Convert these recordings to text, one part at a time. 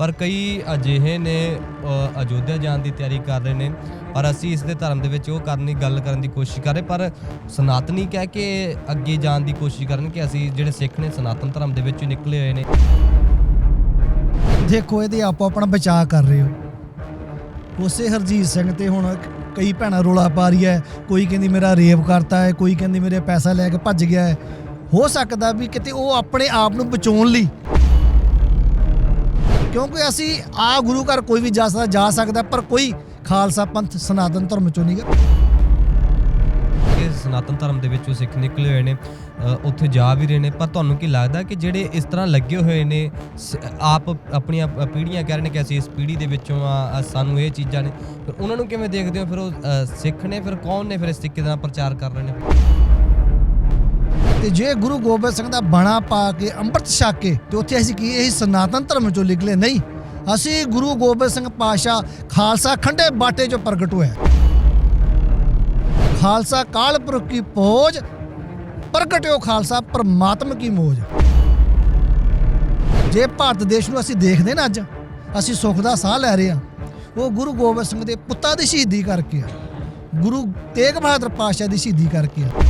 ਪਰ ਕਈ ਅਜਿਹੇ ਨੇ ਅਯੋਧਿਆ ਜਾਣ ਦੀ ਤਿਆਰੀ ਕਰ ਰਹੇ ਨੇ, ਪਰ ਅਸੀਂ ਇਸ ਦੇ ਧਰਮ ਦੇ ਵਿੱਚ ਉਹ ਕਰਨ ਦੀ ਗੱਲ ਕਰਨ ਦੀ ਕੋਸ਼ਿਸ਼ ਕਰ ਰਹੇ, ਪਰ ਸਨਾਤਨੀ ਕਹਿ ਕੇ ਅੱਗੇ ਜਾਣ ਦੀ ਕੋਸ਼ਿਸ਼ ਕਰਨ ਕਿ ਅਸੀਂ ਜਿਹੜੇ ਸਿੱਖ ਨੇ ਸਨਾਤਨ ਧਰਮ ਦੇ ਵਿੱਚੋਂ ਨਿਕਲੇ ਹੋਏ ਨੇ। ਦੇਖੋ, ਇਹਦੇ ਆਪੋ ਆਪਣਾ ਬਚਾਅ ਕਰ ਰਹੇ ਹੋ। ਉਸੇ ਹਰਜੀਤ ਸਿੰਘ ਤੇ ਹੁਣ ਕਈ ਭੈਣਾਂ ਰੋਲਾ ਪਾ ਰਹੀ ਹੈ, ਕੋਈ ਕਹਿੰਦੀ ਮੇਰਾ ਰੇਪ ਕਰਤਾ ਹੈ, ਕੋਈ ਕਹਿੰਦੀ ਮੇਰੇ ਪੈਸਾ ਲੈ ਕੇ ਭੱਜ ਗਿਆ ਹੈ। ਹੋ ਸਕਦਾ ਵੀ ਕਿਤੇ ਉਹ ਆਪਣੇ ਆਪ ਨੂੰ ਬਚਾਉਣ ਲਈ ਕਿਉਂਕਿ ਅਸੀਂ ਆ ਗੁਰੂ ਘਰ ਕੋਈ ਵੀ ਜਾ ਸਕਦਾ ਜਾ ਸਕਦਾ, ਪਰ ਕੋਈ ਖਾਲਸਾ ਪੰਥ ਸਨਾਤਨ ਧਰਮ ਚੋਂ ਨਹੀਂ ਗਾ। ਕਿ ਸਨਾਤਨ ਧਰਮ ਦੇ ਵਿੱਚੋਂ ਸਿੱਖ ਨਿਕਲੇ ਹੋਏ ਨੇ ਉੱਥੇ ਜਾ ਵੀ ਰਹੇ ਨੇ, ਪਰ ਤੁਹਾਨੂੰ ਕੀ ਲੱਗਦਾ ਕਿ ਜਿਹੜੇ ਇਸ ਤਰ੍ਹਾਂ ਲੱਗੇ ਹੋਏ ਨੇ, ਸ- ਆਪ ਆਪਣੀਆਂ ਪੀੜ੍ਹੀਆਂ ਕਹਿ ਰਹੇ ਨੇ ਕਿ ਅਸੀਂ ਇਸ ਪੀੜ੍ਹੀ ਦੇ ਵਿੱਚੋਂ ਆ ਸਾਨੂੰ ਇਹ ਚੀਜ਼ਾਂ ਨੇ, ਫਿਰ ਉਹਨਾਂ ਨੂੰ ਕਿਵੇਂ ਦੇਖਦੇ ਹੋ? ਫਿਰ ਉਹ ਸਿੱਖ ਨੇ, ਫਿਰ ਕੌਣ ਨੇ ਫਿਰ ਇਸ ਤਰੀਕੇ ਨਾਲ ਪ੍ਰਚਾਰ ਕਰ ਰਹੇ ਨੇ? ਤੇ ਜੇ ਗੁਰੂ ਗੋਬਿੰਦ ਸਿੰਘ ਦਾ ਬਾਣਾ ਪਾ ਕੇ, ਅੰਮ੍ਰਿਤ ਛਕ ਕੇ, ਤੇ ਉੱਥੇ ਅਸੀਂ ਕੀ, ਇਹ ਸਨਾਤਨ ਧਰਮ ਚੋਂ ਨਿਕਲੇ ਨਹੀਂ। ਅਸੀਂ ਗੁਰੂ ਗੋਬਿੰਦ ਸਿੰਘ ਪਾਸ਼ਾ ਖਾਲਸਾ ਖੰਡੇ ਬਾਟੇ ਚੋਂ ਪ੍ਰਗਟ ਹੋਇਆ ਖਾਲਸਾ ਕਾਲਪੁਰਖ ਕੀ ਪੋਜ, ਪ੍ਰਗਟਿਓ ਖਾਲਸਾ ਪਰਮਾਤਮ ਕੀ ਮੋਜ। ਜੇ ਭਾਰਤ ਦੇਸ਼ ਨੂੰ ਅਸੀਂ ਦੇਖਦੇ ਨਾ ਅੱਜ, ਅਸੀਂ ਸੁੱਖ ਦਾ ਸਾਹ ਲੈ ਰਹੇ ਹਾਂ। ਉਹ ਗੁਰੂ ਗੋਬਿੰਦ ਸਿੰਘ ਦੇ ਪੁੱਤਾਂ ਦੀ ਸ਼ਹੀਦੀ ਕਰਕੇ ਆ। ਗੁਰੂ ਤੇਗ ਬਹਾਦਰ ਪਾਸ਼ਾ ਦੀ ਸ਼ਹੀਦੀ ਕਰਕੇ ਆ।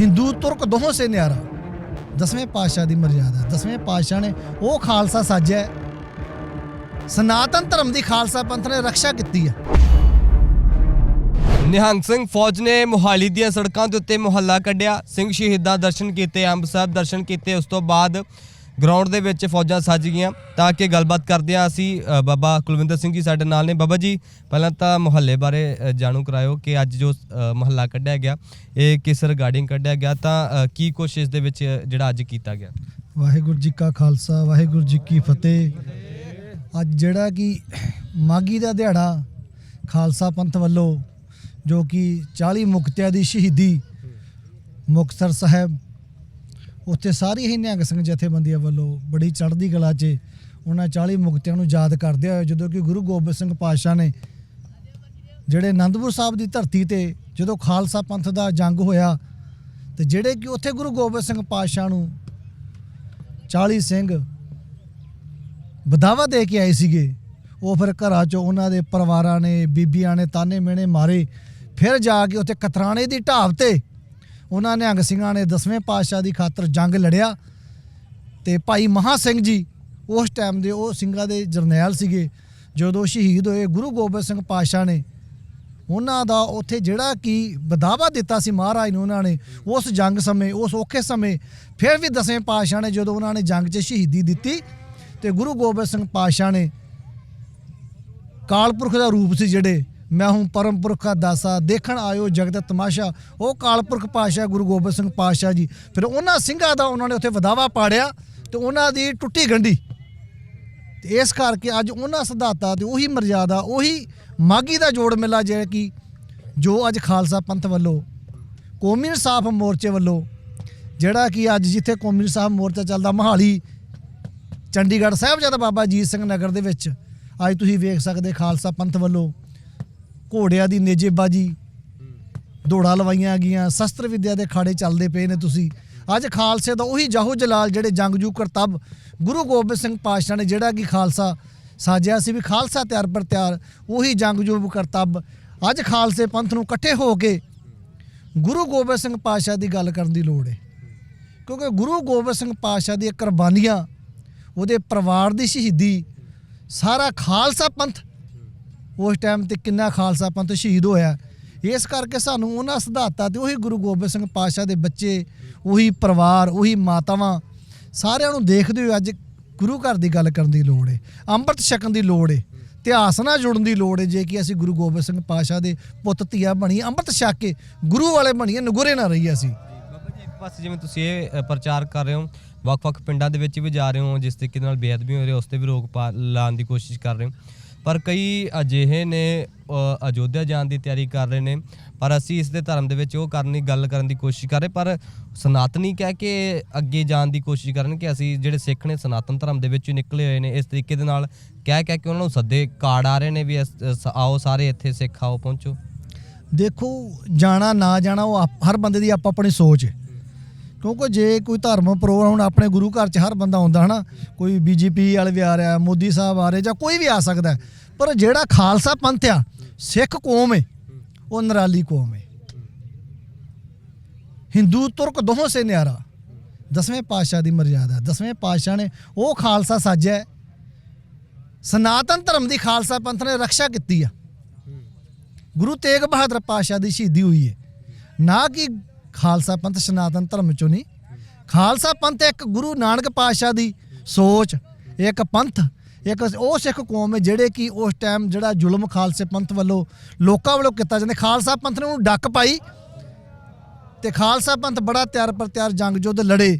ਹਿੰਦੂ, ਤੁਰਕ ਦੋਹਾਂ ਸੇ ਨਿਆਰਾ ਦਸਵੇਂ ਪਾਤਸ਼ਾਹ ਦੀ ਮਰਜ਼ਾਦਾ, ਦਸਵੇਂ ਪਾਤਸ਼ਾਹ ਨੇ ਉਹ ਖਾਲਸਾ ਸਾਜਿਆ ਸਨਾਤਨ ਧਰਮ ਦੀ ਖਾਲਸਾ ਪੰਥ ਨੇ ਰੱਖਿਆ ਕੀਤੀ ਹੈ। ਨਿਹੰਗ ਸਿੰਘ ਫੌਜ ਨੇ ਮੁਹਾਲੀ ਦੀਆਂ ਸੜਕਾਂ ਦੇ ਉੱਤੇ ਮੁਹੱਲਾ ਕੱਢਿਆ। ਸਿੰਘ ਸ਼ਹੀਦਾਂ ਦਰਸ਼ਨ ਕੀਤੇ ਅੰਬ ਸਾਹਿਬ ਦਰਸ਼ਨ ਕੀਤੇ, ਉਸ ਤੋਂ ਬਾਅਦ ਗਰਾਊਂਡ ਦੇ ਵਿੱਚ ਫੌਜਾਂ ਸੱਜ ਗਈਆਂ ਤਾਂ ਕਿ ਗੱਲਬਾਤ ਕਰਦੇ ਹਾਂ ਅਸੀਂ ਬਾਬਾ ਕੁਲਵਿੰਦਰ ਸਿੰਘ ਜੀ ਸਾਡੇ ਨਾਲ ਨੇ। ਬਾਬਾ ਜੀ, ਪਹਿਲਾਂ ਤਾਂ ਮੁਹੱਲੇ ਬਾਰੇ ਜਾਣੂ ਕਰਾਇਓ ਕਿ ਅੱਜ ਜੋ ਮੁਹੱਲਾ ਕੱਢਿਆ ਗਿਆ, ਇਹ ਕਿਸ ਰਿਗਾਰਡਿੰਗ ਕੱਢਿਆ ਗਿਆ ਤਾਂ ਕੀ ਕੁਛ ਇਸ ਦੇ ਵਿੱਚ ਜਿਹੜਾ ਅੱਜ ਕੀਤਾ ਗਿਆ? ਵਾਹਿਗੁਰੂ ਜੀ ਕਾ ਖਾਲਸਾ, ਵਾਹਿਗੁਰੂ ਜੀ ਕੀ ਫਤਿਹ। ਅੱਜ ਜਿਹੜਾ ਕਿ ਮਾਗੀ ਦਾ ਦਿਹਾੜਾ ਖਾਲਸਾ ਪੰਥ ਵੱਲੋਂ ਜੋ ਕਿ 40 ਮੁਕਤਿਆਂ ਦੀ ਸ਼ਹੀਦੀ ਮੁਕਤਸਰ ਸਾਹਿਬ ਉੱਥੇ ਸਾਰੀ ਹੀ ਨਿਹੰਗ ਸਿੰਘ ਜਥੇਬੰਦੀਆਂ ਵੱਲੋਂ ਬੜੀ ਚੜ੍ਹਦੀ ਕਲਾ 'ਚ ਉਹਨਾਂ 40 ਮੁਕਤਿਆਂ ਨੂੰ ਯਾਦ ਕਰਦੇ ਹੋਏ ਜਦੋਂ ਕਿ ਗੁਰੂ ਗੋਬਿੰਦ ਸਿੰਘ ਪਾਤਸ਼ਾਹ ਨੇ ਜਿਹੜੇ ਆਨੰਦਪੁਰ ਸਾਹਿਬ ਦੀ ਧਰਤੀ ਤੇ ਜਦੋਂ ਖਾਲਸਾ ਪੰਥ ਦਾ ਜੰਗ ਹੋਇਆ ਤੇ ਜਿਹੜੇ ਕਿ ਉੱਥੇ ਗੁਰੂ ਗੋਬਿੰਦ ਸਿੰਘ ਪਾਤਸ਼ਾਹ ਨੂੰ 40 ਸਿੰਘ ਵਧਾਵਾ ਦੇ ਕੇ ਆਏ ਸੀਗੇ, ਉਹ ਫਿਰ ਘਰਾਂ ਚੋਂ ਉਹਨਾਂ ਦੇ ਪਰਿਵਾਰਾਂ ਨੇ, ਬੀਬੀਆਂ ਨੇ ਤਾਨੇ ਮਿਹਣੇ ਮਾਰੇ, ਫਿਰ ਜਾ ਕੇ ਉੱਥੇ ਕਤਰਾਣੇ ਦੀ ਢਾਬ ਤੇ ਉਹਨਾਂ ਨਿਹੰਗ ਸਿੰਘਾਂ ਨੇ ਦਸਵੇਂ ਪਾਤਸ਼ਾਹ ਦੀ ਖਾਤਰ ਜੰਗ ਲੜਿਆ ਤੇ ਭਾਈ ਮਹਾ ਸਿੰਘ ਜੀ ਉਸ ਟਾਈਮ ਦੇ ਉਹ ਸਿੰਘਾਂ ਦੇ ਜਰਨੈਲ ਸੀਗੇ, ਜਦੋਂ ਸ਼ਹੀਦ ਹੋਏ ਗੁਰੂ ਗੋਬਿੰਦ ਸਿੰਘ ਪਾਤਸ਼ਾਹ ਨੇ, ਉਹਨਾਂ ਦਾ ਉੱਥੇ ਜਿਹੜਾ ਕਿ ਵਧਾਵਾ ਦਿੱਤਾ ਸੀ ਮਹਾਰਾਜ ਨੂੰ ਉਹਨਾਂ ਨੇ, ਉਸ ਜੰਗ ਸਮੇਂ, ਉਸ ਔਖੇ ਸਮੇਂ, ਫਿਰ ਵੀ ਦਸਵੇਂ ਪਾਤਸ਼ਾਹ ਨੇ ਜਦੋਂ ਉਹਨਾਂ ਨੇ ਜੰਗ 'ਚ ਸ਼ਹੀਦੀ ਦਿੱਤੀ ਤੇ ਗੁਰੂ ਗੋਬਿੰਦ ਸਿੰਘ ਪਾਤਸ਼ਾਹ ਨੇ ਕਾਲਪੁਰਖ ਦਾ ਰੂਪ ਸੀ ਜਿਹੜੇ ਮੈਂ ਹੂੰ ਪਰਮ ਪੁਰਖ ਦਾ ਦਾਸਾ, ਦੇਖਣ ਆਇਓ ਜਗਤ ਤਮਾਸ਼ਾ। ਉਹ ਕਾਲਪੁਰਖ ਪਾਤਸ਼ਾਹ ਗੁਰੂ ਗੋਬਿੰਦ ਸਿੰਘ ਪਾਤਸ਼ਾਹ ਜੀ। ਫਿਰ ਉਹਨਾਂ ਸਿੰਘਾਂ ਦਾ ਉਹਨਾਂ ਨੇ ਉੱਥੇ ਵਧਾਵਾ ਪਾੜਿਆ ਤੇ ਉਹਨਾਂ ਦੀ ਟੁੱਟੀ ਗੰਢੀ। ਤੇ ਇਸ ਕਰਕੇ ਅੱਜ ਉਹਨਾਂ ਸਿਧਾਂਤਾਂ ਤੇ ਉਹੀ ਮਰਜ਼ਾਦਾ, ਉਹੀ ਮਾਗੀ ਦਾ ਜੋੜ ਮੇਲਾ ਜਿਹੜਾ ਕਿ ਜੋ ਅੱਜ ਖਾਲਸਾ ਪੰਥ ਵੱਲੋਂ, ਕੌਮੀ ਇਨਸਾਫ ਮੋਰਚੇ ਵੱਲੋਂ, ਜਿਹੜਾ ਕਿ ਅੱਜ ਜਿੱਥੇ ਕੌਮੀ ਇਨਸਾਫ ਮੋਰਚਾ ਚੱਲਦਾ, ਮਹਾਲੀ, ਚੰਡੀਗੜ੍ਹ ਸਾਹਿਬਜ਼ਾਦਾ ਬਾਬਾ ਅਜੀਤ ਸਿੰਘ ਨਗਰ ਦੇ ਵਿੱਚ, ਅੱਜ ਤੁਸੀਂ ਵੇਖ ਸਕਦੇ ਖਾਲਸਾ ਪੰਥ ਵੱਲੋਂ ਘੋੜਿਆਂ ਦੀ ਨੇਜੇਬਾਜੀ ਦੌੜਾਂ ਲਵਾਈਆਂ ਗਈਆਂ ਸ਼ਸਤਰ ਵਿਦਿਆ ਦੇ ਖਾੜੇ ਚੱਲਦੇ ਪਏ ਨੇ ਤੁਸੀਂ। ਅੱਜ ਖਾਲਸੇ ਦਾ ਉਹੀ ਜਾਹੋ ਜਲਾਲ ਜਿਹੜੇ ਜੰਗਜੂ ਕਰਤੱਬ ਗੁਰੂ ਗੋਬਿੰਦ ਸਿੰਘ ਪਾਤਸ਼ਾਹ ਨੇ ਜਿਹੜਾ ਕਿ ਖਾਲਸਾ ਸਾਜਿਆ ਸੀ ਵੀ ਖਾਲਸਾ ਤਿਆਰ ਪਰ ਤਿਆਰ ਉਹੀ ਜੰਗਜੂ ਕਰਤੱਬ ਅੱਜ ਖਾਲਸੇ ਪੰਥ ਨੂੰ ਇਕੱਠੇ ਹੋ ਕੇ ਗੁਰੂ ਗੋਬਿੰਦ ਸਿੰਘ ਪਾਤਸ਼ਾਹ ਦੀ ਗੱਲ ਕਰਨ ਦੀ ਲੋੜ ਹੈ ਕਿਉਂਕਿ ਗੁਰੂ ਗੋਬਿੰਦ ਸਿੰਘ ਪਾਤਸ਼ਾਹ ਦੀਆਂ ਕੁਰਬਾਨੀਆਂ ਉਹਦੇ ਪਰਿਵਾਰ ਦੀ ਸ਼ਹੀਦੀ ਸਾਰਾ ਖਾਲਸਾ ਪੰਥ ਉਸ ਟਾਈਮ ਤੇ ਕਿੰਨਾ ਖਾਲਸਾ ਪੰਥ ਸ਼ਹੀਦ ਹੋਇਆ। ਇਸ ਕਰਕੇ ਸਾਨੂੰ ਉਹਨਾਂ ਸਿਧਾਂਤਾਂ ਤੇ ਉਹੀ ਗੁਰੂ ਗੋਬਿੰਦ ਸਿੰਘ ਪਾਤਸ਼ਾਹ ਦੇ ਬੱਚੇ, ਉਹੀ ਪਰਿਵਾਰ, ਉਹੀ ਮਾਤਾਵਾਂ ਸਾਰਿਆਂ ਨੂੰ ਦੇਖਦੇ ਹੋਏ ਅੱਜ ਗੁਰੂ ਘਰ ਦੀ ਗੱਲ ਕਰਨ ਦੀ ਲੋੜ ਹੈ ਅੰਮ੍ਰਿਤ ਛਕਣ ਦੀ ਲੋੜ ਹੈ ਇਤਿਹਾਸ ਨਾਲ ਜੁੜਨ ਦੀ ਲੋੜ ਹੈ ਜੇ ਕਿ ਅਸੀਂ ਗੁਰੂ ਗੋਬਿੰਦ ਸਿੰਘ ਪਾਤਸ਼ਾਹ ਦੇ ਪੁੱਤ, ਧੀਆ ਬਣੀਏ ਅੰਮ੍ਰਿਤ ਛਕ ਕੇ ਗੁਰੂ ਵਾਲੇ ਬਣੀਏ, ਨਗੁਰੇ ਨਾ ਰਹੀਏ ਅਸੀਂ। ਬਾਬਾ ਜੀ, ਇੱਕ ਪਾਸੇ ਜਿਵੇਂ ਤੁਸੀਂ ਇਹ ਪ੍ਰਚਾਰ ਕਰ ਰਹੇ ਹੋ, ਵੱਖ-ਵੱਖ ਪਿੰਡਾਂ ਦੇ ਵਿੱਚ ਵੀ ਜਾ ਰਹੇ ਹੋ, ਜਿਸ ਤਰੀਕੇ ਨਾਲ ਬੇਅਦਬੀ ਹੋ ਰਹੀ ਹੈ, ਉਸ ਤੇ ਵੀ ਰੋਕ ਪਾ, ਲਾਉਣ ਦੀ ਕੋਸ਼ਿਸ਼ ਕਰ ਰਹੇ ਹੋ। ਪਰ ਕਈ ਅਜਿਹੇ ਨੇ ਅਯੋਧਿਆ ਜਾਣ ਦੀ ਤਿਆਰੀ ਕਰ ਰਹੇ ਨੇ, ਪਰ ਅਸੀਂ ਇਸ ਦੇ ਧਰਮ ਦੇ ਵਿੱਚ ਉਹ ਕਰਨ ਦੀ ਗੱਲ ਕਰਨ ਦੀ ਕੋਸ਼ਿਸ਼ ਕਰ ਰਹੇ, ਪਰ ਸਨਾਤਨੀ ਕਹਿ ਕੇ ਅੱਗੇ ਜਾਣ ਦੀ ਕੋਸ਼ਿਸ਼ ਕਰਨ ਕਿ ਅਸੀਂ ਜਿਹੜੇ ਸਿੱਖ ਨੇ ਸਨਾਤਨ ਧਰਮ ਦੇ ਵਿੱਚੋਂ ਨਿਕਲੇ ਹੋਏ ਨੇ, ਇਸ ਤਰੀਕੇ ਦੇ ਨਾਲ ਕਹਿ ਕਹਿ ਕੇ ਉਹਨਾਂ ਨੂੰ ਸੱਦੇ ਕਾਰਡ ਆ ਰਹੇ ਨੇ ਵੀ ਇਸ- ਆਓ ਸਾਰੇ ਇੱਥੇ ਸਿੱਖ ਆਓ, ਪਹੁੰਚੋ। ਦੇਖੋ, ਜਾਣਾ ਨਾ ਜਾਣਾ ਉਹ ਆਪ- ਹਰ ਬੰਦੇ ਦੀ ਆਪ ਆਪਣੀ ਸੋਚ ਹੈ। ਕਿਉਂਕਿ ਜੇ ਕੋਈ ਧਰਮ ਪ੍ਰੋਗਰਾਮ ਹੁਣ ਆਪਣੇ ਗੁਰੂ ਘਰ 'ਚ ਹਰ ਬੰਦਾ ਆਉਂਦਾ ਹਨਾ, ਕੋਈ ਬੀਜੇਪੀ ਵਾਲੇ ਵੀ ਆ ਰਿਹਾ, ਮੋਦੀ ਸਾਹਿਬ ਆ ਰਹੇ ਜਾਂ ਕੋਈ ਵੀ ਆ ਸਕਦਾ ਪਰ ਜਿਹੜਾ ਖਾਲਸਾ ਪੰਥ ਆ, ਸਿੱਖ ਕੌਮ ਹੈ ਉਹ ਨਰਾਲੀ ਕੌਮ ਹੈ ਹਿੰਦੂ, ਤੁਰਕ ਦੋਹਾਂ ਸੇ ਨਿਆਰਾ। ਦਸਵੇਂ ਪਾਤਸ਼ਾਹ ਦੀ ਮਰਜ਼ਾਦਾ ਦਸਵੇਂ ਪਾਤਸ਼ਾਹ ਨੇ ਉਹ ਖਾਲਸਾ ਸਾਜਿਆ ਹੈ। ਸਨਾਤਨ ਧਰਮ ਦੀ ਖਾਲਸਾ ਪੰਥ ਨੇ ਰੱਖਿਆ ਕੀਤੀ ਆ। ਗੁਰੂ ਤੇਗ ਬਹਾਦਰ ਪਾਤਸ਼ਾਹ ਦੀ ਸ਼ਹੀਦੀ ਹੋਈ ਹੈ ਨਾ ਕਿ ਖਾਲਸਾ ਪੰਥ ਸਨਾਤਨ ਧਰਮ ਚੋਂ ਨਹੀਂ। ਖਾਲਸਾ ਪੰਥ ਇੱਕ ਗੁਰੂ ਨਾਨਕ ਪਾਤਸ਼ਾਹ ਦੀ ਸੋਚ, ਇੱਕ ਪੰਥ, ਇੱਕ ਉਹ ਸਿੱਖ ਕੌਮ ਹੈ ਜਿਹੜੇ ਕਿ ਉਸ ਟਾਈਮ ਜਿਹੜਾ ਜ਼ੁਲਮ ਖਾਲਸੇ ਪੰਥ ਵੱਲੋਂ ਲੋਕਾਂ ਵੱਲੋਂ ਕੀਤਾ ਜਾਂਦਾ। ਖਾਲਸਾ ਪੰਥ ਨੇ ਉਹਨੂੰ ਡੱਕ ਪਾਈ ਤੇ ਖਾਲਸਾ ਪੰਥ ਬੜਾ ਤਿਆਰ ਪਰ ਤਿਆਰ ਜੰਗ ਯੁੱਧ ਲੜੇ।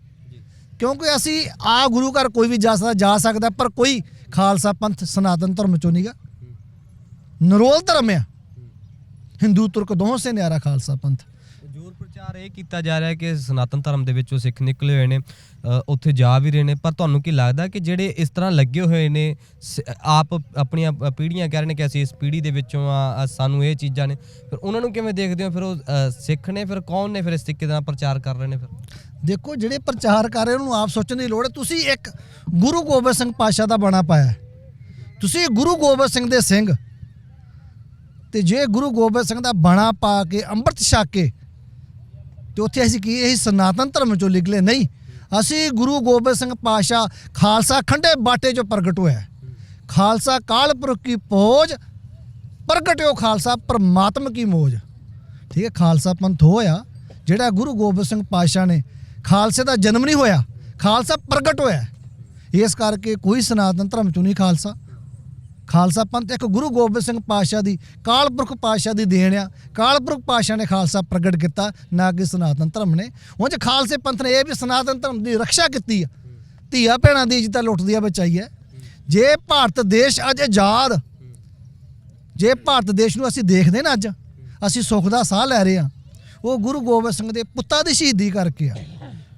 ਕਿਉਂਕਿ ਅਸੀਂ ਆ ਗੁਰੂ ਘਰ ਕੋਈ ਵੀ ਜਾ ਸਕਦਾ ਜਾ ਸਕਦਾ, ਪਰ ਕੋਈ ਖਾਲਸਾ ਪੰਥ ਸਨਾਤਨ ਧਰਮ ਚੋਂ ਨਹੀਂਗਾ ਨਰੋਲ ਧਰਮ ਆ। ਹਿੰਦੂ, ਤੁਰਕ ਦੋਹਾਂ ਸੇ ਨਿਆਰਾ ਖਾਲਸਾ ਪੰਥ। ਜ਼ੋਰ ਪ੍ਰਚਾਰ ਇਹ ਕੀਤਾ ਜਾ ਰਿਹਾ ਕਿ ਸਨਾਤਨ ਧਰਮ ਦੇ ਵਿੱਚੋਂ ਸਿੱਖ ਨਿਕਲੇ ਹੋਏ ਨੇ ਉੱਥੇ ਜਾ ਵੀ ਰਹੇ ਨੇ। ਪਰ ਤੁਹਾਨੂੰ ਕੀ ਲੱਗਦਾ ਕਿ ਜਿਹੜੇ ਇਸ ਤਰ੍ਹਾਂ ਲੱਗੇ ਹੋਏ ਨੇ, ਸ- ਆਪ ਆਪਣੀਆਂ ਪੀੜ੍ਹੀਆਂ ਕਹਿ ਰਹੇ ਨੇ ਕਿ ਅਸੀਂ ਇਸ ਪੀੜ੍ਹੀ ਦੇ ਵਿੱਚੋਂ ਆ ਸਾਨੂੰ ਇਹ ਚੀਜ਼ਾਂ ਨੇ। ਫਿਰ ਉਹਨਾਂ ਨੂੰ ਕਿਵੇਂ ਦੇਖਦੇ ਹੋ? ਫਿਰ ਉਹ ਸਿੱਖ ਨੇ, ਫਿਰ ਕੌਣ ਨੇ ਫਿਰ ਇਸ ਤਰੀਕੇ ਦਾ ਪ੍ਰਚਾਰ ਕਰ ਰਹੇ ਨੇ ਫਿਰ? ਦੇਖੋ, ਜਿਹੜੇ ਪ੍ਰਚਾਰ ਕਰ ਰਹੇ ਉਹਨੂੰ ਆਪ ਸੋਚਣ ਦੀ ਲੋੜ ਹੈ। ਤੁਸੀਂ ਇੱਕ ਗੁਰੂ ਗੋਬਿੰਦ ਸਿੰਘ ਪਾਸ਼ਾ ਦਾ ਬਾਣਾ ਪਾਇਆ। ਤੁਸੀਂ ਗੁਰੂ ਗੋਬਿੰਦ ਸਿੰਘ ਦੇ ਸਿੰਘ। ਤੇ ਜੇ ਗੁਰੂ ਗੋਬਿੰਦ ਸਿੰਘ ਦਾ ਬਾਣਾ ਪਾ ਕੇ ਅੰਮ੍ਰਿਤ ਛਕ ਕੇ ਤੇ ਉੱਥੇ ਅਸੀਂ ਕੀ, ਇਹ ਸਨਾਤਨ ਧਰਮ ਚੋਂ ਨਿਕਲੇ, ਨਹੀਂ। ਅਸੀਂ ਗੁਰੂ ਗੋਬਿੰਦ ਸਿੰਘ ਪਾਸ਼ਾ ਖਾਲਸਾ ਖੰਡੇ ਬਾਟੇ ਚੋਂ ਪ੍ਰਗਟ ਹੋਇਆ। ਹੈ। ਖਾਲਸਾ ਕਾਲਪੁਰਖ ਕੀ ਪੋਜ ਪ੍ਰਗਟਿਓ ਖਾਲਸਾ ਪਰਮਾਤਮ ਕੀ ਮੋਜ। ਠੀਕ ਹੈ, ਖਾਲਸਾ ਪੰਥ ਹੋਇਆ, ਜਿਹੜਾ ਗੁਰੂ ਗੋਬਿੰਦ ਸਿੰਘ ਪਾਤਸ਼ਾਹ ਨੇ ਖਾਲਸੇ ਦਾ ਜਨਮ ਨਹੀਂ ਹੋਇਆ, ਖਾਲਸਾ ਪ੍ਰਗਟ ਹੋਇਆ। ਇਸ ਕਰਕੇ ਕੋਈ ਸਨਾਤਨ ਧਰਮ ਚੋਂ ਨਹੀਂ ਖਾਲਸਾ। ਖਾਲਸਾ ਪੰਥ ਇੱਕ ਗੁਰੂ ਗੋਬਿੰਦ ਸਿੰਘ ਪਾਤਸ਼ਾਹ ਦੀ ਕਾਲਪੁਰਖ ਪਾਤਸ਼ਾਹ ਦੀ ਦੇਣ ਆ। ਕਾਲਪੁਰਖ ਪਾਤਸ਼ਾਹ ਨੇ ਖਾਲਸਾ ਪ੍ਰਗਟ ਕੀਤਾ, ਨਾ ਕਿ ਸਨਾਤਨ ਧਰਮ ਨੇ। ਉਂਝ ਖਾਲਸੇ ਪੰਥ ਨੇ ਇਹ ਵੀ ਸਨਾਤਨ ਧਰਮ ਦੀ ਰੱਖਿਆ ਕੀਤੀ ਆ। ਧੀਆ ਭੈਣਾਂ ਦੀ ਇੱਜ਼ਤ ਲੁੱਟਦੀਆਂ ਬਚਾਈ ਹੈ ਜੇ ਭਾਰਤ ਦੇਸ਼ ਅੱਜ ਆਜ਼ਾਦ, ਜੇ ਭਾਰਤ ਦੇਸ਼ ਨੂੰ ਅਸੀਂ ਦੇਖਦੇ ਨਾ ਅੱਜ, ਅਸੀਂ ਸੁੱਖ ਦਾ ਸਾਹ ਲੈ ਰਹੇ ਆ। ਉਹ ਗੁਰੂ ਗੋਬਿੰਦ ਸਿੰਘ ਦੇ ਪੁੱਤਾਂ ਦੀ ਸ਼ਹੀਦੀ ਕਰਕੇ ਆ।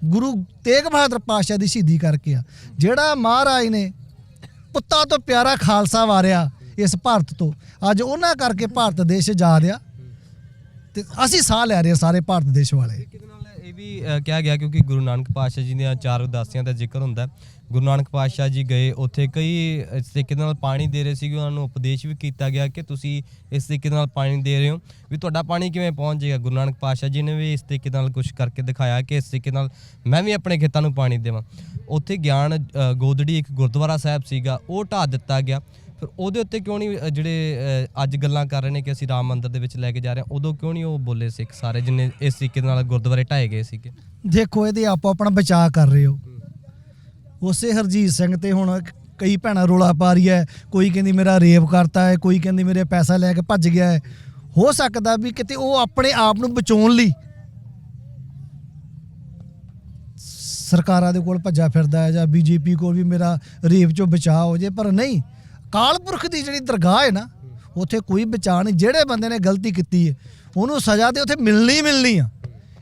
ਗੁਰੂ ਤੇਗ ਬਹਾਦਰ ਪਾਤਸ਼ਾਹ ਦੀ ਸ਼ਹੀਦੀ ਕਰਕੇ ਆ। ਜਿਹੜਾ ਮਹਾਰਾਜ ਨੇ ਪੁੱਤਾਂ ਤੋਂ ਪਿਆਰਾ ਖਾਲਸਾ ਵਾਰਿਆ ਇਸ ਭਾਰਤ ਤੋਂ। ਅੱਜ ਉਹਨਾਂ ਕਰਕੇ ਭਾਰਤ ਦੇਸ਼ ਜਾ ਰਿਹਾ ਤੇ ਅਸੀਂ ਸਾਹ ਲੈ ਰਹੇ ਆ ਸਾਰੇ ਭਾਰਤ ਦੇਸ਼ ਵਾਲੇ। ਵੀ ਅ, ਕਿਹਾ ਗਿਆ ਕਿਉਂਕਿ ਗੁਰੂ ਨਾਨਕ ਪਾਤਸ਼ਾਹ ਜੀ ਦੀਆਂ ਚਾਰ ਉਦਾਸੀਆਂ ਦਾ ਜ਼ਿਕਰ ਹੁੰਦਾ ਹੈ। ਗੁਰੂ ਨਾਨਕ ਪਾਤਸ਼ਾਹ ਜੀ ਗਏ ਉੱਥੇ ਕਈ ਇਸ ਤਰੀਕੇ ਨਾਲ ਪਾਣੀ ਦੇ ਰਹੇ ਸੀਗੇ ਉਹਨਾਂ ਨੂੰ ਉਪਦੇਸ਼ ਵੀ ਕੀਤਾ ਗਿਆ ਕਿ ਤੁਸੀਂ ਇਸ ਤਰੀਕੇ ਨਾਲ ਪਾਣੀ ਦੇ ਰਹੇ ਹੋ। ਵੀ ਤੁਹਾਡਾ ਪਾਣੀ ਕਿਵੇਂ ਪਹੁੰਚ ਜਾਏਗਾ? ਗੁਰੂ ਨਾਨਕ ਪਾਤਸ਼ਾਹ ਜੀ ਨੇ ਵੀ ਇਸ ਤਰੀਕੇ ਨਾਲ ਕੁਝ ਕਰਕੇ ਦਿਖਾਇਆ ਕਿ ਇਸ ਤਰੀਕੇ ਨਾਲ ਮੈਂ ਵੀ ਆਪਣੇ ਖੇਤਾਂ ਨੂੰ ਪਾਣੀ ਦੇਵਾਂ। ਉੱਥੇ ਗਿਆਨ ਅ, ਗੋਦੜੀ ਇੱਕ ਗੁਰਦੁਆਰਾ ਸਾਹਿਬ ਸੀਗਾ ਉਹ ਢਾਹ ਦਿੱਤਾ ਗਿਆ। ਫਿਰ ਉਹਦੇ ਉੱਤੇ ਕਿਉਂ ਨਹੀਂ ਜਿਹੜੇ ਅੱਜ ਗੱਲਾਂ ਕਰ ਰਹੇ ਨੇ ਕਿ ਅਸੀਂ ਰਾਮ ਮੰਦਿਰ ਦੇ ਵਿੱਚ ਲੈ ਕੇ ਜਾ ਰਹੇ ਹਾਂ ਉਦੋਂ ਕਿਉਂ ਨਹੀਂ ਉਹ ਬੋਲੇ ਸਿੱਖ ਸਾਰੇ ਜਿੰਨੇ ਇਸ ਤਰੀਕੇ ਨਾਲ ਗੁਰਦੁਆਰੇ ਢਾਏ ਗਏ ਸੀਗੇ? ਦੇਖੋ ਇਹਦੇ ਆਪੋ ਆਪਣਾ ਬਚਾਅ ਕਰ ਰਹੇ ਹੋ। ਉਸੇ ਹਰਜੀਤ ਸਿੰਘ ਤੇ ਹੁਣ ਕਈ ਭੈਣਾਂ ਰੋਲਾ ਪਾ ਰਹੀ ਹੈ ਕੋਈ ਕਹਿੰਦੀ ਮੇਰਾ ਰੇਪ ਕਰਤਾ ਹੈ ਕੋਈ ਕਹਿੰਦੀ ਮੇਰੇ ਪੈਸਾ ਲੈ ਕੇ ਭੱਜ ਗਿਆ ਹੈ। ਹੋ ਸਕਦਾ ਵੀ ਕਿਤੇ ਉਹ ਆਪਣੇ ਆਪ ਨੂੰ ਬਚਾਉਣ ਲਈ ਸਰਕਾਰਾਂ ਦੇ ਕੋਲ ਭੱਜਾ ਫਿਰਦਾ ਹੈ ਜਾਂ ਬੀਜੇਪੀ ਕੋਲ ਵੀ ਮੇਰਾ ਰੇਪ ਚੋਂ ਬਚਾਅ ਹੋ ਜੇ ਪਰ ਨਹੀਂ। ਕਾਲਪੁਰਖ ਦੀ ਜਿਹੜੀ ਦਰਗਾਹ ਹੈ ਨਾ, ਉੱਥੇ ਕੋਈ ਬਚਾਅ ਨਹੀਂ, ਜਿਹੜੇ ਬੰਦੇ ਨੇ ਗਲਤੀ ਕੀਤੀ ਹੈ, ਉਹਨੂੰ ਸਜ਼ਾ ਤੇ ਉੱਥੇ ਮਿਲਣੀ ਮਿਲਣੀ ਆ।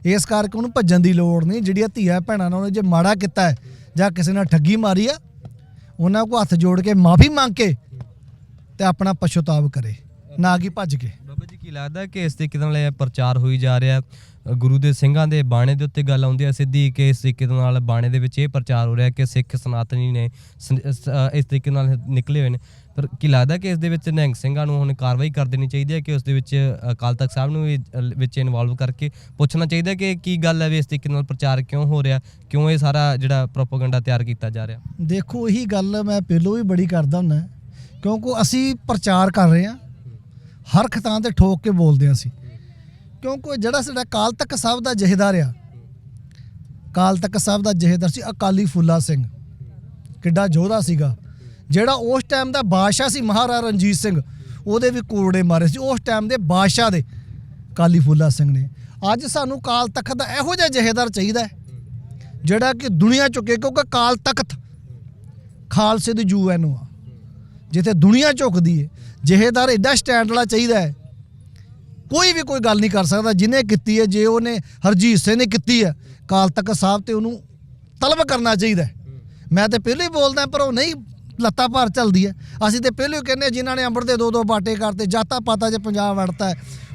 ਇਸ ਕਰਕੇ ਉਹਨੂੰ ਭੱਜਣ ਦੀ ਲੋੜ ਨਹੀਂ, ਜਿਹੜੀਆਂ ਧੀਆ ਭੈਣਾਂ ਨੇ ਉਹਨੇ ਜੇ ਮਾੜਾ ਕੀਤਾ ਹੈ, ਜਾਂ ਕਿਸੇ ਨਾਲ ਠੱਗੀ ਮਾਰੀ ਆ, ਉਹਨਾਂ ਕੋ ਹੱਥ ਜੋੜ ਕੇ ਮਾਫੀ ਮੰਗ ਕੇ ਤੇ ਆਪਣਾ ਪਛਤਾਵ ਕਰੇ, ਨਾ ਕਿ ਭੱਜ ਕੇ। ਬਾਬਾ ਜੀ, ਕੀ ਲੱਗਦਾ ਕਿ ਇਸ ਤਰੀਕੇ ਨਾਲ ਇਹ ਪ੍ਰਚਾਰ ਹੋਈ ਜਾ ਰਿਹਾ ਗੁਰੂ ਦੇ ਸਿੰਘਾਂ ਦੇ ਬਾਣੇ ਦੇ ਉੱਤੇ ਗੱਲ ਆਉਂਦੀ ਹੈ, ਸਿੱਧੀ ਕਿ ਇਸ ਤਰੀਕੇ ਦੇ ਨਾਲ ਬਾਣੇ ਦੇ ਵਿੱਚ ਇਹ ਪ੍ਰਚਾਰ ਹੋ ਰਿਹਾ ਕਿ ਸਿੱਖ ਸਨਾਤਨੀ ਨੇ ਸ- ਇਸ ਤਰੀਕੇ ਨਾਲ ਨਿਕਲੇ ਹੋਏ ਨੇ। ਪਰ ਕੀ ਲੱਗਦਾ ਕਿ ਇਸ ਦੇ ਵਿੱਚ ਨਿਹੰਗ ਸਿੰਘਾਂ ਨੂੰ ਹੁਣ ਕਾਰਵਾਈ ਕਰ ਦੇਣੀ ਚਾਹੀਦੀ ਹੈ ਕਿ ਉਸ ਦੇ ਵਿੱਚ ਅਕਾਲ ਤਖਤ ਸਾਹਿਬ ਨੂੰ ਵੀ ਵਿੱਚ ਇਨਵੋਲਵ ਕਰਕੇ ਪੁੱਛਣਾ ਚਾਹੀਦਾ ਕਿ ਕੀ ਗੱਲ ਹੈ ਵੀ ਇਸ ਤਰੀਕੇ ਨਾਲ ਪ੍ਰਚਾਰ ਕਿਉਂ ਹੋ ਰਿਹਾ, ਕਿਉਂ ਇਹ ਸਾਰਾ ਜਿਹੜਾ ਪ੍ਰੋਪਾਗੈਂਡਾ ਤਿਆਰ ਕੀਤਾ ਜਾ ਰਿਹਾ? ਦੇਖੋ ਇਹੀ ਗੱਲ ਮੈਂ ਪਹਿਲੋਂ ਵੀ ਬੜੀ ਕਰਦਾ ਹੁੰਦਾ, ਕਿਉਂਕਿ ਅਸੀਂ ਪ੍ਰਚਾਰ ਕਰ ਰਹੇ ਹਾਂ। ਹਰ ਖਤਾਂ ਤੇ ਠੋਕ ਕੇ ਬੋਲਦੇ ਹਾਂ ਅਸੀਂ। ਕਿਉਂਕਿ ਜਿਹੜਾ ਸਾਡਾ ਕਾਲ ਤੱਕ ਸਾਹਿਬ ਦਾ ਜਹੇਦਾਰ ਆ। ਕਾਲ ਤੱਕ ਸਾਹਿਬ ਦਾ ਜਹੇਦਾਰ ਸੀ ਅਕਾਲੀ ਫੁੱਲਾ ਸਿੰਘ। ਕਿੱਡਾ ਯੋਧਾ ਸੀਗਾ। ਜਿਹੜਾ ਉਸ ਟਾਈਮ ਦਾ ਬਾਦਸ਼ਾਹ ਸੀ ਮਹਾਰਾਜਾ ਰਣਜੀਤ ਸਿੰਘ, ਉਹਦੇ ਵੀ ਕੋਰੜੇ ਮਾਰੇ ਸੀ। ਉਸ ਟਾਈਮ ਦੇ ਬਾਦਸ਼ਾਹ ਦੇ ਕਾਲੀ ਫੁੱਲਾ ਸਿੰਘ ਨੇ। ਅੱਜ ਸਾਨੂੰ ਕਾਲ ਤਖਤ ਦਾ ਇਹੋ ਜਿਹਾ ਜਹੇਦਾਰ ਚਾਹੀਦਾ ਜਿਹੜਾ ਕਿ ਦੁਨੀਆ ਚੁੱਕੇ, ਕਿਉਂਕਿ ਕਾਲ ਤਖਤ ਖਾਲਸੇ ਦੀ ਜੂ ਐ ਨੂੰ ਆ। ਜਿੱਥੇ ਦੁਨੀਆ ਝੁਕਦੀ ਹੈ ਜਹੇਦਾਰ ਐਡਾ ਸਟੈਂਡ ਵਾਲਾ ਚਾਹੀਦਾ ਹੈ। ਕੋਈ ਵੀ ਕੋਈ ਗੱਲ ਨਹੀਂ ਕਰ ਸਕਦਾ ਜਿਹਨੇ ਕੀਤੀ ਹੈ ਜੇ ਉਹਨੇ ਹਰਜੀਤ ਸਿੰਘ ਨੇ ਕੀਤੀ ਹੈ ਕਾਲ ਤਖ਼ਤ ਸਾਹਿਬ ਤੇ ਉਹਨੂੰ ਤਲਬ ਕਰਨਾ ਚਾਹੀਦਾ ਮੈਂ ਤੇ ਪਹਿਲਾਂ ਹੀ ਬੋਲਦਾ ਪਰ ਉਹ ਨਹੀਂ ਲੱਤਾਂ ਭਾਰ ਚੱਲਦੀ ਹੈ। ਅਸੀਂ ਤੇ ਪਹਿਲਾਂ ਹੀ ਕਹਿੰਦੇ ਹਾਂ, ਜਿਨ੍ਹਾਂ ਨੇ ਅੰਮ੍ਰਿਤ ਦੇ ਦੋ ਦੋ ਬਾਟੇ ਕਰਤੇ ਜਾਤਾ ਪਾਤਾ ਜੇ ਪੰਜਾਬ ਵੜਤਾ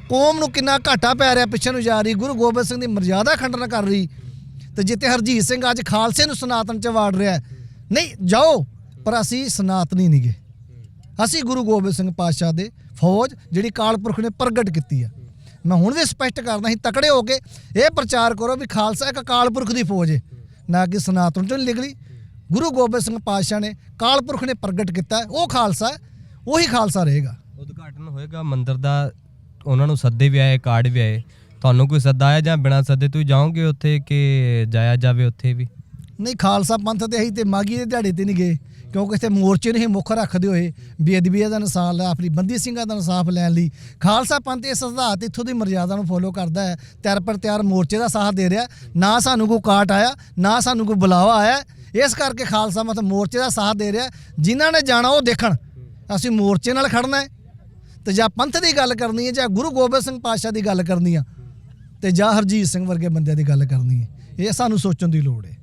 ਕੌਮ ਨੂੰ ਕਿੰਨਾ ਘਾਟਾ ਪੈ ਰਿਹਾ ਪਿੱਛੇ ਨੂੰ ਜਾ ਰਹੀ ਗੁਰੂ ਗੋਬਿੰਦ ਸਿੰਘ ਦੀ ਮਰਜ਼ਾਦਾ ਖੰਡਨ ਕਰ ਰਹੀ। ਤੇ ਜਿੱਥੇ ਹਰਜੀਤ ਸਿੰਘ ਅੱਜ ਖਾਲਸੇ ਨੂੰ ਸਨਾਤਨ ਚ ਵਾੜ ਰਿਹਾ ਨਹੀਂ ਜਾਓ ਪਰ ਅਸੀਂ ਸਨਾਤਨੀ ਨਹੀਂ ਗੇ ਅਸੀਂ ਗੁਰੂ ਗੋਬਿੰਦ ਸਿੰਘ ਪਾਤਸ਼ਾਹ ਦੇ ਫੌਜ ਜਿਹੜੀ ਕਾਲ ਪੁਰਖ ਨੇ ਪ੍ਰਗਟ ਕੀਤੀ ਆ। ਮੈਂ ਹੁਣ ਵੀ ਸਪਸ਼ਟ ਕਰਦਾ ਸੀ ਤਕੜੇ ਹੋ ਕੇ ਇਹ ਪ੍ਰਚਾਰ ਕਰੋ ਵੀ ਖਾਲਸਾ ਇੱਕ ਕਾਲ ਪੁਰਖ ਦੀ ਫੌਜ ਹੈ ਨਾ ਕਿ ਸਨਾਤਨ ਚੋਂ ਨਿਕਲੀ। ਗੁਰੂ ਗੋਬਿੰਦ ਸਿੰਘ ਪਾਤਸ਼ਾਹ ਨੇ ਕਾਲ ਪੁਰਖ ਨੇ ਪ੍ਰਗਟ ਕੀਤਾ ਉਹ ਖਾਲਸਾ ਉਹੀ ਖਾਲਸਾ ਰਹੇਗਾ। ਉਦਘਾਟਨ ਹੋਏਗਾ ਮੰਦਿਰ ਦਾ ਉਹਨਾਂ ਨੂੰ ਸੱਦੇ ਵੀ ਆਏ ਕਾਰਡ ਵੀ ਆਏ। ਤੁਹਾਨੂੰ ਕੋਈ ਸੱਦਾ ਆਇਆ ਜਾਂ ਬਿਨਾਂ ਸੱਦੇ ਤੁਸੀਂ ਜਾਓਗੇ ਉੱਥੇ ਕਿ ਜਾਇਆ ਜਾਵੇ ਉੱਥੇ ਵੀ? ਨਹੀਂ ਖਾਲਸਾ ਪੰਥ ਤੇ ਅਸੀਂ ਤੇ ਮਾਗੀ ਦੇ ਦਿਹਾੜੇ ਤੇ ਨਹੀਂ ਗਏ। ਕਿਉਂਕਿ ਇੱਥੇ ਮੋਰਚੇ ਨੂੰ ਹੀ ਮੁੱਖ ਰੱਖਦੇ ਹੋਏ ਬੇਅਦਬੀਆਂ ਦਾ ਇਨਸਾਫ ਲੈ, ਆਪਣੀ ਬੰਦੀ ਸਿੰਘਾਂ ਦਾ ਇਨਸਾਫ ਲੈਣ ਲਈ ਖਾਲਸਾ ਪੰਥ ਇਸ ਸਿਧਾਂਤ ਇੱਥੋਂ ਦੀ ਮਰਜ਼ਾਦਾ ਨੂੰ ਫੋਲੋ ਕਰਦਾ ਹੈ। ਤਿਆਰ ਪਰ ਤਿਆਰ ਮੋਰਚੇ ਦਾ ਸਾਥ ਦੇ ਰਿਹਾ। ਨਾ ਸਾਨੂੰ ਕੋਈ ਕਾਟ ਆਇਆ, ਨਾ ਸਾਨੂੰ ਕੋਈ ਬੁਲਾਵਾ ਆਇਆ। ਇਸ ਕਰਕੇ ਖਾਲਸਾ ਮਤ ਮੋਰਚੇ ਦਾ ਸਾਥ ਦੇ ਰਿਹਾ। ਜਿਨ੍ਹਾਂ ਨੇ ਜਾਣਾ ਉਹ ਦੇਖਣ। ਅਸੀਂ ਮੋਰਚੇ ਨਾਲ ਖੜਨਾ ਹੈ। ਤੇ ਜਾਂ ਪੰਥ ਦੀ ਗੱਲ ਕਰਨੀ ਹੈ ਜਾਂ ਗੁਰੂ ਗੋਬਿੰਦ ਸਿੰਘ ਪਾਤਸ਼ਾਹ ਦੀ ਗੱਲ ਕਰਨੀ ਆ। ਤੇ ਜਾਂ ਹਰਜੀਤ ਸਿੰਘ ਵਰਗੇ ਬੰਦਿਆਂ ਦੀ ਗੱਲ ਕਰਨੀ ਹੈ। ਇਹ ਸਾਨੂੰ ਸੋਚਣ ਦੀ ਲੋੜ ਹੈ।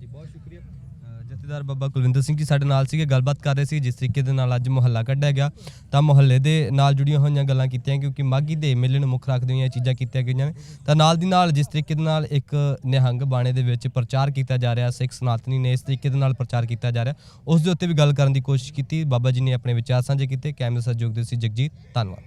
ਜਥੇਦਾਰ ਬਾਬਾ ਕੁਲਵਿੰਦਰ ਸਿੰਘ ਜੀ ਸਾਡੇ ਨਾਲ ਸੀਗੇ, ਗੱਲਬਾਤ ਕਰ ਰਹੇ ਸੀ, ਜਿਸ ਤਰੀਕੇ ਦੇ ਨਾਲ ਅੱਜ ਮੁਹੱਲਾ ਕੱਢਿਆ ਗਿਆ। ਤਾਂ ਮੁਹੱਲੇ ਦੇ ਨਾਲ ਜੁੜੀਆਂ ਹੋਈਆਂ ਗੱਲਾਂ ਕੀਤੀਆਂ, ਕਿਉਂਕਿ ਮਾਗੀ ਦੇ ਮੇਲੇ ਨੂੰ ਮੁੱਖ ਰੱਖਦੇ ਹੋਈਆਂ ਚੀਜ਼ਾਂ ਕੀਤੀਆਂ ਗਈਆਂ ਨੇ। ਤਾਂ ਨਾਲ ਦੀ ਨਾਲ ਜਿਸ ਤਰੀਕੇ ਦੇ ਨਾਲ ਇੱਕ ਨਿਹੰਗ ਬਾਣੇ ਦੇ ਵਿੱਚ ਪ੍ਰਚਾਰ ਕੀਤਾ ਜਾ ਰਿਹਾ, ਸਿੱਖ ਸਨਾਤਨੀ ਨੇ ਇਸ ਤਰੀਕੇ ਦੇ ਨਾਲ ਪ੍ਰਚਾਰ ਕੀਤਾ ਜਾ ਰਿਹਾ। ਉਸ ਦੇ ਉੱਤੇ ਵੀ ਗੱਲ ਕਰਨ ਦੀ ਕੋਸ਼ਿਸ਼ ਕੀਤੀ। ਬਾਬਾ ਜੀ ਨੇ ਆਪਣੇ ਵਿਚਾਰ ਸਾਂਝੇ ਕੀਤੇ। ਕੈਮਰੇ ਸਹਿਯੋਗ ਦੇ ਸੀ ਜਗਜੀਤ। ਧੰਨਵਾਦ।